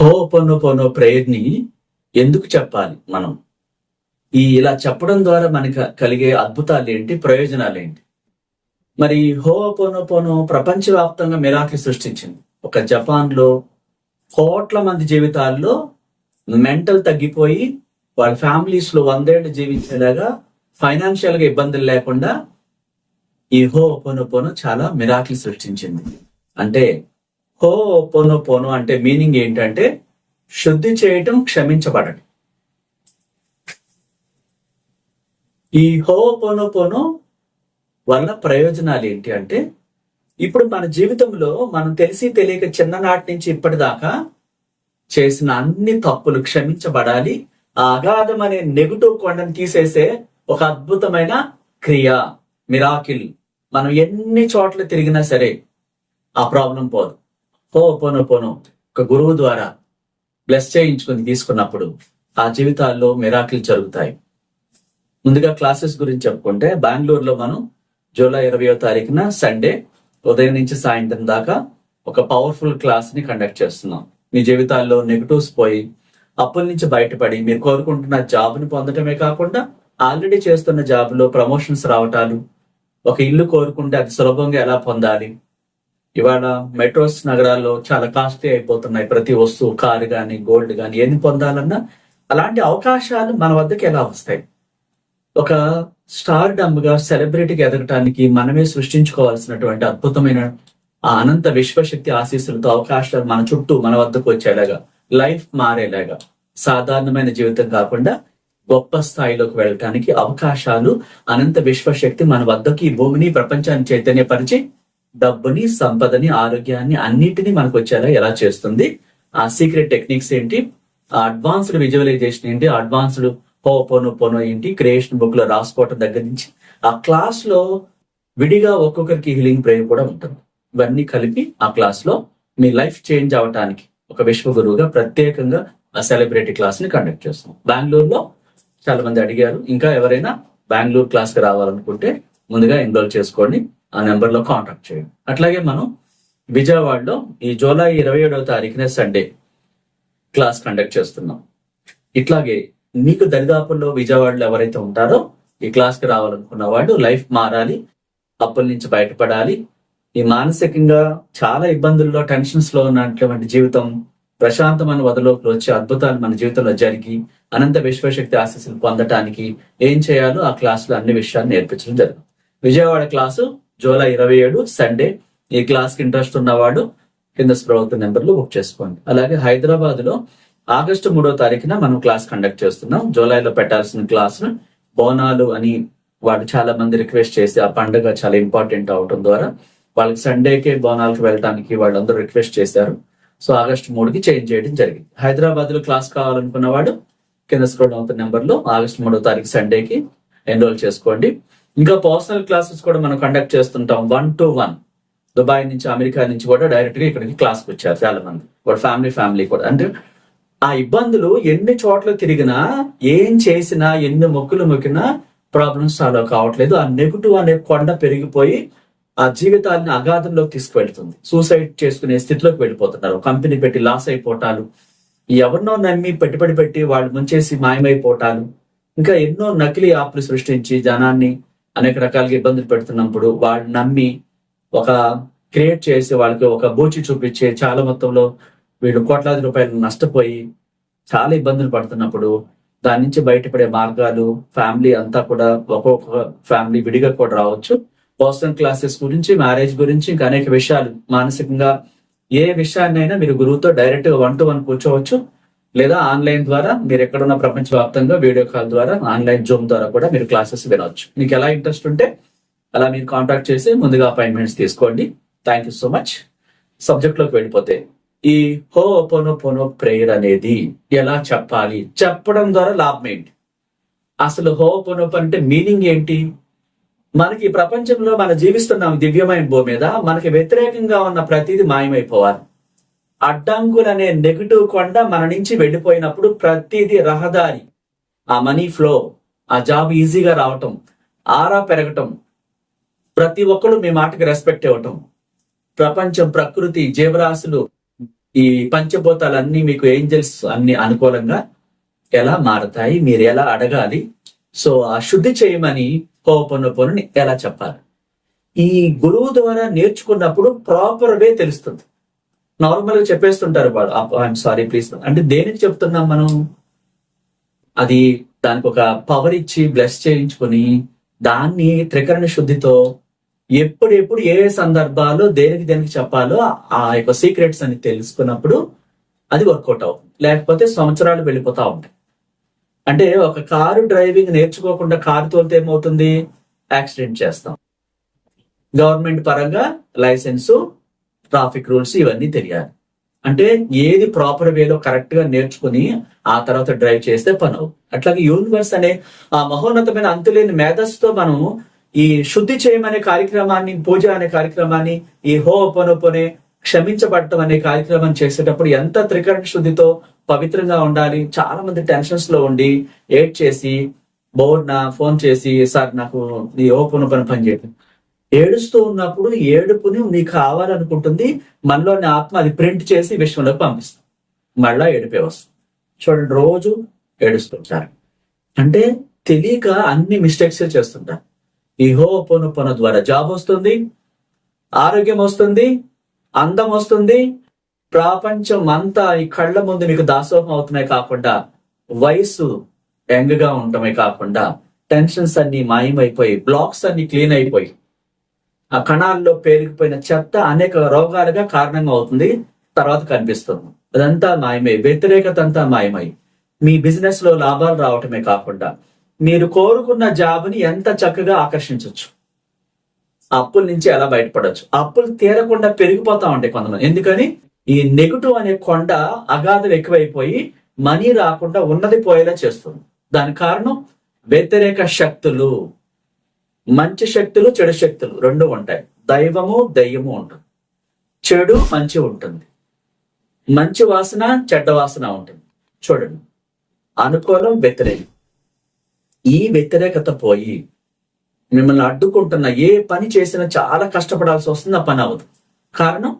హో పొనో పొనో ప్రేయర్ని ఎందుకు చెప్పాలి మనం? ఈ ఇలా చెప్పడం ద్వారా మనకి కలిగే అద్భుతాలు ఏంటి? ప్రయోజనాలు ఏంటి? మరి హో పొనో పొనో ప్రపంచవ్యాప్తంగా మిరాకి సృష్టించింది. ఒక జపాన్లో కోట్ల మంది జీవితాల్లో మెంటల్ తగ్గిపోయి వాళ్ళ ఫ్యామిలీస్లో వందేళ్ళు జీవించేలాగా ఫైనాన్షియల్గా ఇబ్బందులు లేకుండా ఈ హో పొనో పొనో చాలా మిరాకిల్ సృష్టించింది. అంటే హో పోను పోను అంటే మీనింగ్ ఏంటంటే శుద్ధి చేయటం క్షమించబడటం. ఈ హో పోను పోను వల్ల ప్రయోజనాలు ఏంటి అంటే ఇప్పుడు మన జీవితంలో మనం తెలిసి తెలియక చిన్ననాటి నుంచి ఇప్పటిదాకా చేసిన అన్ని తప్పులు క్షమించబడాలి. ఆ అగాధం అనే నెగిటివ్ కొండను తీసేసే ఒక అద్భుతమైన క్రియ మిరాకిల్. మనం ఎన్ని చోట్ల తిరిగినా సరే ఆ ప్రాబ్లం పోదు. పోను పోను. ఒక గురువు ద్వారా బ్లెస్ చేయించుకుని తీసుకున్నప్పుడు ఆ జీవితాల్లో మిరాకిల్ జరుగుతాయి. ముందుగా క్లాసెస్ గురించి చెప్పుకుంటే బెంగళూరులో మనం జూలై ఇరవయో తారీఖున సండే ఉదయం నుంచి సాయంత్రం దాకా ఒక పవర్ఫుల్ క్లాస్ని కండక్ట్ చేస్తున్నాం. మీ జీవితాల్లో నెగటివ్స్ పోయి అప్పుల నుంచి బయటపడి మీరు కోరుకుంటున్న జాబ్ని పొందటమే కాకుండా ఆల్రెడీ చేస్తున్న జాబ్లో ప్రమోషన్స్ రావటాలు ఒక ఇల్లు కోరుకుంటే అది సులభంగా ఎలా పొందాలి ఇవాళ మెట్రోస్ నగరాల్లో చాలా కాస్ట్లీ అయిపోతున్నాయి. ప్రతి వస్తువు కారు కానీ గోల్డ్ కానీ ఎన్ని పొందాలన్నా అలాంటి అవకాశాలు మన వద్దకు ఎలా వస్తాయి? ఒక స్టార్ డమ్గా సెలబ్రిటీకి ఎదగటానికి మనమే సృష్టించుకోవాల్సినటువంటి అద్భుతమైన ఆ అనంత విశ్వశక్తి ఆశీస్సులతో అవకాశాలు మన చుట్టూ మన వద్దకు వచ్చేలాగా లైఫ్ మారేలాగా సాధారణమైన జీవితం కాకుండా గొప్ప స్థాయిలోకి వెళ్ళటానికి అవకాశాలు అనంత విశ్వశక్తి మన వద్దకి ఈ భూమిని ప్రపంచాన్ని చైతన్యపరిచి డబ్బుని సంపదని ఆరోగ్యాన్ని అన్నిటినీ మనకు వచ్చేలా ఎలా చేస్తుంది? ఆ సీక్రెట్ టెక్నిక్స్ ఏంటి? అడ్వాన్స్డ్ విజువలైజేషన్ ఏంటి? అడ్వాన్స్డ్ పో పోను పోను ఏంటి? క్రియేషన్ బుక్లో రాసుకోవటం దగ్గర నుంచి ఆ క్లాస్లో విడిగా ఒక్కొక్కరికి హీలింగ్ ప్రేయర్ కూడా ఉంటుంది. ఇవన్నీ కలిపి ఆ క్లాస్లో మీ లైఫ్ చేంజ్ అవటానికి ఒక విశ్వ గురువుగా ప్రత్యేకంగా ఆ సెలబ్రిటీ క్లాస్ని కండక్ట్ చేస్తాం. బెంగళూరులో చాలా మంది అడిగారు ఇంకా ఎవరైనా బెంగళూరు క్లాస్కి రావాలనుకుంటే ముందుగా ఎన్రోల్ చేసుకోండి. ఆ నెంబర్లో కాంటాక్ట్ చేయండి. అట్లాగే మనం విజయవాడలో ఈ జూలై ఇరవై ఏడవ తారీఖున సండే క్లాస్ కండక్ట్ చేస్తున్నాం. ఇట్లాగే మీకు దరిదాపుల్లో విజయవాడలో ఎవరైతే ఉంటారో ఈ క్లాస్కి రావాలనుకున్న వాళ్ళు లైఫ్ మారాలి అప్పుల నుంచి బయటపడాలి. ఈ మానసికంగా చాలా ఇబ్బందుల్లో టెన్షన్స్లో ఉన్నటువంటి జీవితం ప్రశాంతమైన వదలోకి వచ్చే అద్భుతాలు మన జీవితంలో జరిగి అనంత విశ్వశక్తి ఆశీస్సులు పొందటానికి ఏం చేయాలో ఆ క్లాసులో అన్ని విషయాలు నేర్పించడం జరుగుతుంది. విజయవాడ క్లాసు జూలై ఇరవై ఏడు సండే ఈ క్లాస్కి ఇంట్రెస్ట్ ఉన్నవాడు కింద ప్రభుత్వ నెంబర్లు బుక్ చేసుకోండి. అలాగే హైదరాబాద్లో ఆగస్టు మూడో తారీఖున మనం క్లాస్ కండక్ట్ చేస్తున్నాం. జూలైలో పెట్టాల్సిన క్లాస్ బోనాలు అని వాడు చాలా మంది రిక్వెస్ట్ చేసి ఆ పండుగ చాలా ఇంపార్టెంట్ అవటం ద్వారా వాళ్ళకి సండేకే బోనాలకు వెళ్ళడానికి వాళ్ళందరూ రిక్వెస్ట్ చేశారు. సో ఆగస్టు మూడుకి చేంజ్ చేయడం జరిగింది. హైదరాబాద్లో క్లాస్ కావాలనుకున్న వాడు కింద స్క్రోల్ అవుతున్న నెంబర్లో ఆగస్టు మూడో తారీఖు సండేకి ఎన్రోల్ చేసుకోండి. ఇంకా పర్సనల్ క్లాసెస్ కూడా మనం కండక్ట్ చేస్తుంటాం వన్ టు వన్ దుబాయ్ నుంచి అమెరికా నుంచి కూడా డైరెక్ట్గా ఇక్కడికి క్లాస్కి వచ్చారు చాలా మంది. వాళ్ళ ఫ్యామిలీ ఫ్యామిలీ కూడా. అంటే ఆ ఇబ్బందులు ఎన్ని చోట్ల తిరిగినా ఏం చేసినా ఎన్ని మొక్కులు మొక్కినా ప్రాబ్లమ్స్ సాల్వ్ కావట్లేదు. ఆ నెగిటివ్ అనే కొండ పెరిగిపోయి ఆ జీవితాన్ని అగాధంలోకి తీసుకువెళ్తుంది. సూసైడ్ చేసుకునే స్థితిలోకి వెళ్ళిపోతున్నారు. కంపెనీ పెట్టి లాస్ అయిపోవటాలు ఎవరినో నమ్మి పెట్టుబడి పెట్టి వాళ్ళు ముంచేసి మాయమైపోవటాలు ఇంకా ఎన్నో నకిలీ యాప్లు సృష్టించి జనాన్ని అనేక రకాలుగా ఇబ్బందులు పెడుతున్నప్పుడు వాళ్ళు నమ్మి ఒక క్రియేట్ చేసి వాళ్ళకి ఒక బూచి చూపించే చాలా మొత్తంలో వీళ్ళు కోట్లాది రూపాయలు నష్టపోయి చాలా ఇబ్బందులు పడుతున్నప్పుడు దాని నుంచి బయటపడే మార్గాలు ఫ్యామిలీ అంతా కూడా ఒక్కొక్క ఫ్యామిలీ విడిగా కూడా రావచ్చు. పర్సనల్ క్లాసెస్ గురించి మ్యారేజ్ గురించి ఇంకా అనేక విషయాలు మానసికంగా ఏ విషయాన్నైనా మీరు గురువుతో డైరెక్ట్గా వన్ టు వన్ కూర్చోవచ్చు. లేదా ఆన్లైన్ ద్వారా మీరు ఎక్కడున్న ప్రపంచవ్యాప్తంగా వీడియో కాల్ ద్వారా ఆన్లైన్ జూమ్ ద్వారా కూడా మీరు క్లాసెస్ వినవచ్చు. మీకు ఎలా ఇంట్రెస్ట్ ఉంటే అలా మీరు కాంటాక్ట్ చేసి ముందుగా అపాయింట్మెంట్స్ తీసుకోండి. థ్యాంక్ యూ సో మచ్ సబ్జెక్ట్లోకి వెళ్ళిపోతే ఈ హో పోనో పోనో ప్రేయర్ అనేది ఎలా చెప్పాలి? చెప్పడం ద్వారా లాభం ఏంటి? అసలు హో పోనో అంటే మీనింగ్ ఏంటి? మనకి ప్రపంచంలో మనం జీవిస్తున్నాం దివ్యమైన భూమి మీద మనకి వ్యతిరేకంగా ఉన్న ప్రతిదీ మాయమైపోవాలి. అడ్డంకులు అనే నెగిటివ్ కొండ మన నుంచి వెళ్ళిపోయినప్పుడు ప్రతిదీ రహదారి ఆ మనీ ఫ్లో ఆ జాబ్ ఈజీగా రావటం ఆరా పెరగటం ప్రతి ఒక్కరు మీ మాటకి రెస్పెక్ట్ ఇవ్వటం. ప్రపంచం ప్రకృతి జీవరాశులు ఈ పంచభూతాలన్నీ మీకు ఏంజల్స్ అన్ని అనుకూలంగా ఎలా మారతాయి మీరు ఎలా అడగాలి సో ఆ శుద్ధి చేయమని హోపనొపనుని ఎలా చెప్పాలి. ఈ గురువు ద్వారా నేర్చుకున్నప్పుడు ప్రాపర్ వే తెలుస్తుంది. నార్మల్గా చెప్పేస్తుంటారు వాడు ఐఎమ్ సారీ ప్లీజ్ అంటే దేనికి చెప్తున్నాం మనం? అది దానికి ఒక పవర్ ఇచ్చి బ్లెస్ చేయించుకొని దాన్ని త్రికరణ శుద్ధితో ఎప్పుడెప్పుడు ఏ ఏ సందర్భాల్లో దేనికి దేనికి చెప్పాలో ఆ యొక్క సీక్రెట్స్ అని తెలుసుకున్నప్పుడు అది వర్కౌట్ అవుతుంది. లేకపోతే సంవత్సరాలు వెళ్ళిపోతా ఉంటాయి. అంటే ఒక కారు డ్రైవింగ్ నేర్చుకోకుండా కారు తోలితే ఏమవుతుంది? యాక్సిడెంట్ చేస్తాం. గవర్నమెంట్ పరంగా లైసెన్సు ట్రాఫిక్ రూల్స్ ఇవన్నీ తెలియాలి. అంటే ఏది ప్రాపర్ వేలో కరెక్ట్గా నేర్చుకుని ఆ తర్వాత డ్రైవ్ చేస్తే పని అట్లాగే యూనివర్స్ అనే ఆ మహోన్నతమైన అంతులేని మేధస్సుతో మనం ఈ శుద్ధి చేయమనే కార్యక్రమాన్ని పూజ అనే కార్యక్రమాన్ని ఈ హో పొనొపొనే క్షమించబడటం అనే కార్యక్రమం చేసేటప్పుడు ఎంత త్రికరణ శుద్ధితో పవిత్రంగా ఉండాలి చాలా మంది టెన్షన్స్లో ఉండి ఏడ్ చేసి బోర్డ్ నా ఫోన్ చేసి సార్ నాకు ఈ ఓ పొనొపొన పని చేయటం ఏడుస్తూ ఉన్నప్పుడు ఏడుపుని నీకు కావాలనుకుంటుంది మనలోని ఆత్మ అది ప్రింట్ చేసి విశ్వంలోకి పంపిస్తాం మళ్ళా ఏడిపే వస్తుంది. చూడండి రోజు ఏడుస్తుంటారు. అంటే తెలియక అన్ని మిస్టేక్స్ చేస్తుంటారు. ఈ హో పొన ద్వారా జాబ్ వస్తుంది ఆరోగ్యం వస్తుంది అందం వస్తుంది. ప్రపంచం అంతా ఈ కళ్ళ ముందు మీకు దాసోహం అవుతున్నాయి కాకుండా వయసు యంగ్గా ఉండటమే కాకుండా టెన్షన్స్ అన్ని మాయమైపోయి బ్లాక్స్ అన్ని క్లీన్ అయిపోయి ఆ కణాల్లో పేరుకుపోయిన చెత్త అనేక రోగాలుగా కారణంగా అవుతుంది తర్వాత కనిపిస్తుంది. అదంతా మాయమై వ్యతిరేకత అంతా మాయమై. మీ బిజినెస్లో లాభాలు రావటమే కాకుండా మీరు కోరుకున్న జాబ్ని ఎంత చక్కగా ఆకర్షించవచ్చు అప్పుల నుంచి ఎలా బయటపడవచ్చు అప్పులు తీరకుండా పెరిగిపోతా ఉంటాయి కొంతమంది. ఎందుకని? ఈ నెగటివ్ అనే కొండ అగాధం ఎక్కువైపోయి మనీ రాకుండా ఉన్నది పోయేలా చేస్తుంది. దాని కారణం వ్యతిరేక శక్తులు. మంచి శక్తులు చెడు శక్తులు రెండు ఉంటాయి. దైవము దయ్యము ఉంటుంది. చెడు మంచి ఉంటుంది. మంచి వాసన చెడ్డ వాసన ఉంటుంది. చూడండి. అనుకూలం వ్యతిరేకం. ఈ వ్యతిరేకత పోయి మిమ్మల్ని అడ్డుకుంటున్న ఏ పని చేసినా చాలా కష్టపడాల్సి వస్తుంది ఆ పని అవ్వదు. కారణం?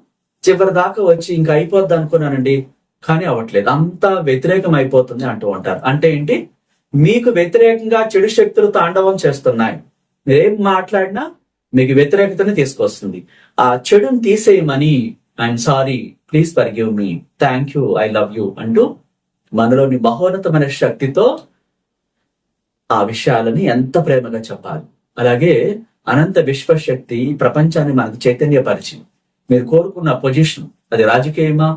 చివరి దాకా వచ్చి ఇంకా అయిపోద్ది అనుకున్నానండి కానీ అవ్వట్లేదు. అంతా వ్యతిరేకం అయిపోతుంది అంటూ ఉంటారు. అంటే ఏంటి? మీకు వ్యతిరేకంగా చెడు శక్తులు తాండవం చేస్తున్నాయి. మీరేం మాట్లాడినా మీకు వ్యతిరేకతను తీసుకొస్తుంది. ఆ చెడును తీసేయమని I'm sorry please forgive me thank you I love you అంటూ మనలోని మహోన్నతమైన శక్తితో ఆ విషయాలని ఎంత ప్రేమగా చెప్పాలి. అలాగే అనంత విశ్వశక్తి ఈ ప్రపంచాన్ని మనకు చైతన్యపరిచింది. మీరు కోరుకున్న పొజిషన్ అది రాజకీయమా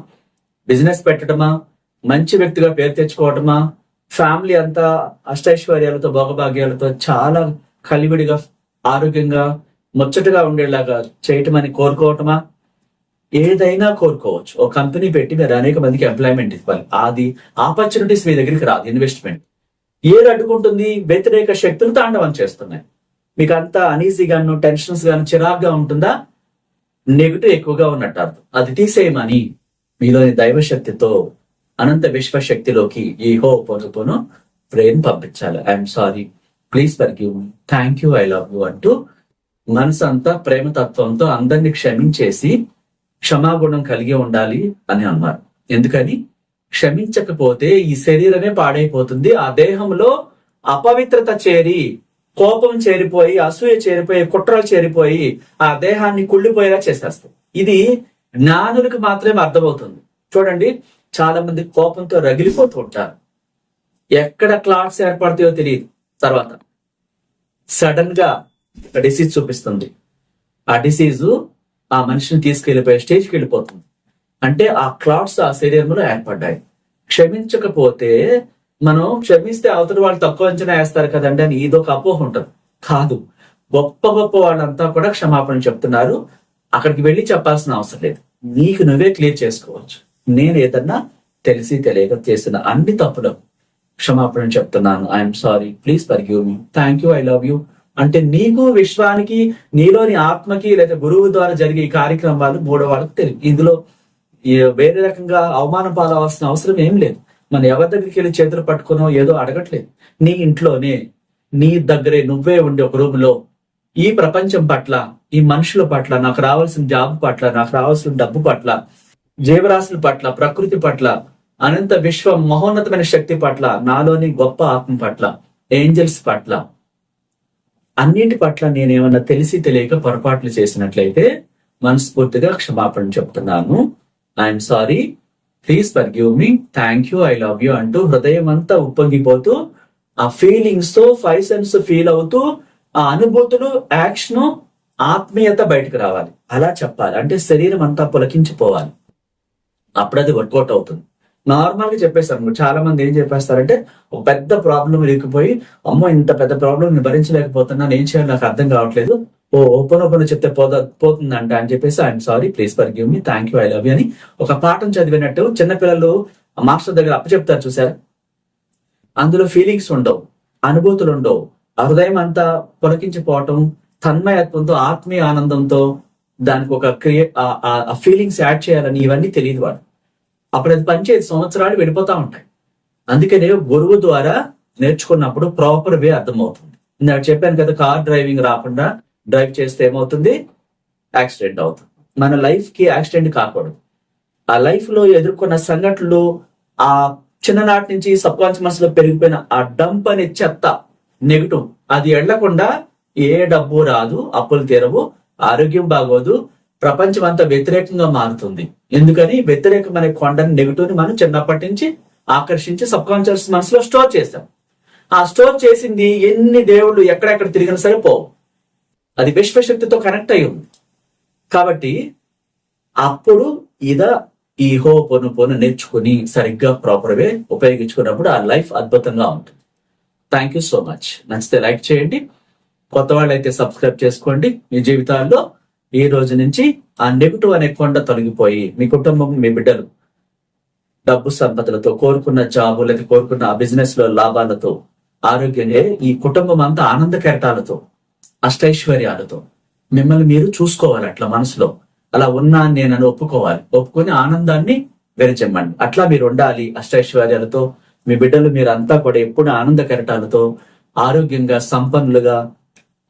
బిజినెస్ పెట్టడమా మంచి వ్యక్తిగా పేరు తెచ్చుకోవటమా ఫ్యామిలీ అంతా అష్టైశ్వర్యాలతో భోగభాగ్యాలతో చాలా కలివిడిగా ఆరోగ్యంగా ముచ్చటగా ఉండేలాగా చేయటం అని కోరుకోవటమా? ఏదైనా కోరుకోవచ్చు. ఒక కంపెనీ పెట్టి మీరు అనేక మందికి ఎంప్లాయ్మెంట్ ఇవ్వాలి. అది ఆపర్చునిటీస్ మీ దగ్గరికి రాదు. ఇన్వెస్ట్మెంట్ ఏది అడ్డుకుంటుంది? వ్యతిరేక శక్తులు తాండవం చేస్తున్నాయి. మీకు అంతా అనీజీగాను టెన్షన్స్ గాను చిరాగ్గా ఉంటుందా? నెగిటివ్ ఎక్కువగా ఉన్నట్టు అర్థం. అది తీసేయమని మీలోని దైవశక్తితో అనంత విశ్వశక్తిలోకి ఈ హో పొనుపును ప్రేమ్ పంపించాలి I'm sorry please for me. Thank you I love you అంటూ మనసు అంతా ప్రేమతత్వంతో అందరినీ క్షమించేసి క్షమాగుణం కలిగి ఉండాలి అని అన్నారు. ఎందుకని? క్షమించకపోతే ఈ శరీరమే పాడైపోతుంది. ఆ దేహంలో అపవిత్రత చేరి కోపం చేరిపోయి అసూయ చేరిపోయి కుట్రలు చేరిపోయి ఆ దేహాన్ని కుళ్ళిపోయేలా చేసేస్తాయి. ఇది జ్ఞానులకు మాత్రమే అర్థమవుతుంది. చూడండి చాలా మంది కోపంతో రగిలిపోతూ ఉంటారు. ఎక్కడ క్లాట్స్ ఏర్పడతాయో తెలియదు. తర్వాత సడన్గా డిసీజ్ చూపిస్తుంది. ఆ డిసీజు ఆ మనిషిని తీసుకెళ్ళిపోయే స్టేజ్కి వెళ్ళిపోతుంది. అంటే ఆ క్లాట్స్ ఆ శరీరంలో ఏర్పడ్డాయి. క్షమించకపోతే మనం క్షమిస్తే అవతల వాళ్ళు తక్కువ అంచనా వేస్తారు కదండి అని ఇదొక అపోహ ఉంటుంది. కాదు. గొప్ప గొప్ప వాళ్ళంతా కూడా క్షమాపణ చెప్తున్నారు. అక్కడికి వెళ్ళి చెప్పాల్సిన అవసరం లేదు. నీకు నువ్వే క్లియర్ చేసుకోవచ్చు. నేను ఏదన్నా తెలిసి తెలియక చేసిన అన్ని తప్పులకు క్షమాపణ చెప్తున్నాను. I'm sorry please for me thank you I love you అంటే నీకు విశ్వానికి నీలోని ఆత్మకి లేదా గురువు ద్వారా జరిగే ఈ కార్యక్రమాలు మూడో వాళ్ళకి తెలియదు. ఇందులో వేరే రకంగా అవమానం పాలవలసిన అవసరం ఏం లేదు. మనం ఎవరి దగ్గరికి వెళ్ళి చేతులు పట్టుకునో ఏదో అడగట్లేదు. నీ ఇంట్లోనే నీ దగ్గరే నువ్వే ఉండే ఒక రూమ్లో ఈ ప్రపంచం పట్ల ఈ మనుషుల పట్ల నాకు రావాల్సిన జాబ్ పట్ల నాకు రావాల్సిన డబ్బు పట్ల జీవరాశుల పట్ల ప్రకృతి పట్ల అనంత విశ్వ మహోన్నతమైన శక్తి పట్ల నాలోని గొప్ప ఆత్మ పట్ల ఏంజల్స్ పట్ల. అన్నింటి పట్ల నేనేమన్నా తెలిసి తెలియక పొరపాట్లు చేసినట్లయితే మనస్ఫూర్తిగా క్షమాపణ చెప్తున్నాను. I'm sorry please forgive me thank you I love you అంటూ హృదయం అంతా ఉప్పొంగిపోతూ ఆ ఫీలింగ్స్తో ఫైవ్ సెన్స్ ఫీల్ అవుతూ ఆ అనుభూతులు యాక్షన్ ఆత్మీయత బయటకు రావాలి. అలా చెప్పాలి. అంటే శరీరం అంతా పులకించిపోవాలి. అప్పుడు అది వర్కౌట్ అవుతుంది. నార్మల్గా చెప్పేస్తాను. చాలా మంది ఏం చెప్పేస్తారంటే ఒక పెద్ద ప్రాబ్లం లేకపోయి అమ్మో ఇంత పెద్ద ప్రాబ్లం నేను భరించలేకపోతున్నాను ఏం చేయాలి నాకు అర్థం కావట్లేదు. ఓ ఓపెన్ ఓపెన్ చెప్తే పోదా పోతుందంట అని చెప్పేసి I'm sorry please forgive me thank you I love you అని ఒక పాఠం చదివినట్టు చిన్నపిల్లలు మాస్టర్ దగ్గర అప్పచెప్తారు చూసారా? అందులో ఫీలింగ్స్ ఉండవు అనుభూతులు ఉండవు. హృదయం అంతా పొలకించిపోవటం తన్మయత్వంతో ఆత్మీయ ఆనందంతో దానికి ఒక క్రియ ఆ ఫీలింగ్స్ యాడ్ చేయాలని ఇవన్నీ తెలియదు వాడు అప్పుడు అది పనిచేది సంవత్సరాలు వెళ్ళిపోతా ఉంటాయి. అందుకనే గురువు ద్వారా నేర్చుకున్నప్పుడు ప్రాపర్ వే అర్థమవుతుంది. నేను చెప్పాను కదా కార్ డ్రైవింగ్ రాకుండా డ్రైవ్ చేస్తే ఏమవుతుంది? యాక్సిడెంట్ అవుతుంది. మన లైఫ్కి యాక్సిడెంట్ కాకూడదు. ఆ లైఫ్లో ఎదుర్కొన్న సంఘటనలు ఆ చిన్ననాటి నుంచి సబ్ కాన్షియస్ మనసులో పెరిగిపోయిన ఆ డంప్ అనే చెత్త నెగిటివ్ అది వెళ్ళకుండా ఏ డబ్బు రాదు అప్పులు తీరవు ఆరోగ్యం బాగోదు ప్రపంచం అంతా వ్యతిరేకంగా మారుతుంది. ఎందుకని? వ్యతిరేకమైన కొండని నెగిటివ్ని మనం చిన్నప్పటి నుంచి ఆకర్షించి సబ్ కాన్షియస్ మనసులో స్టోర్ చేస్తాం ఆ స్టోర్ చేసింది ఎన్ని దేవుళ్ళు ఎక్కడెక్కడ తిరిగినా సరే పోవు. అది విశ్వశక్తితో కనెక్ట్ అయి ఉంది. కాబట్టి అప్పుడు ఇద ఈ హో పొను పొను నేర్చుకుని సరిగ్గా ప్రాపర్ వే ఉపయోగించుకున్నప్పుడు ఆ లైఫ్ అద్భుతంగా ఉంటుంది. Thank you so much. నచ్చితే లైక్ చేయండి. కొత్త వాళ్ళు అయితే సబ్స్క్రైబ్ చేసుకోండి. మీ జీవితాల్లో ఈ రోజు నుంచి ఆ నెగిటివ్ అనే కొండ తొలగిపోయి మీ కుటుంబం మీ బిడ్డలు డబ్బు సంపదలతో కోరుకున్న జాబు లేదా కోరుకున్న ఆ బిజినెస్లో లాభాలతో ఆరోగ్యంగా ఈ కుటుంబం అంతా ఆనంద కెరటాలతో అష్టైశ్వర్యాలతో మిమ్మల్ని మీరు చూసుకోవాలి అట్లా మనసులో. అలా ఉన్నా నేనని ఒప్పుకోవాలి. ఒప్పుకొని ఆనందాన్ని వెరచెమ్మండి. అట్లా మీరు ఉండాలి అష్టైశ్వర్యాలతో. మీ బిడ్డలు మీరు అంతా కూడా ఎప్పుడు ఆనంద కెరటాలతో ఆరోగ్యంగా సంపన్నులుగా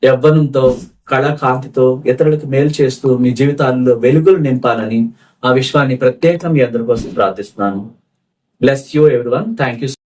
యవ్వనంతో కళాకాంతితో ఇతరులకు మేలు చేస్తూ మీ జీవితాల్లో వెలుగులు నింపాలని ఆ విశ్వాన్ని ప్రత్యేకం మీ అందరి కోసం ప్రార్థిస్తున్నాను. Bless you everyone thank you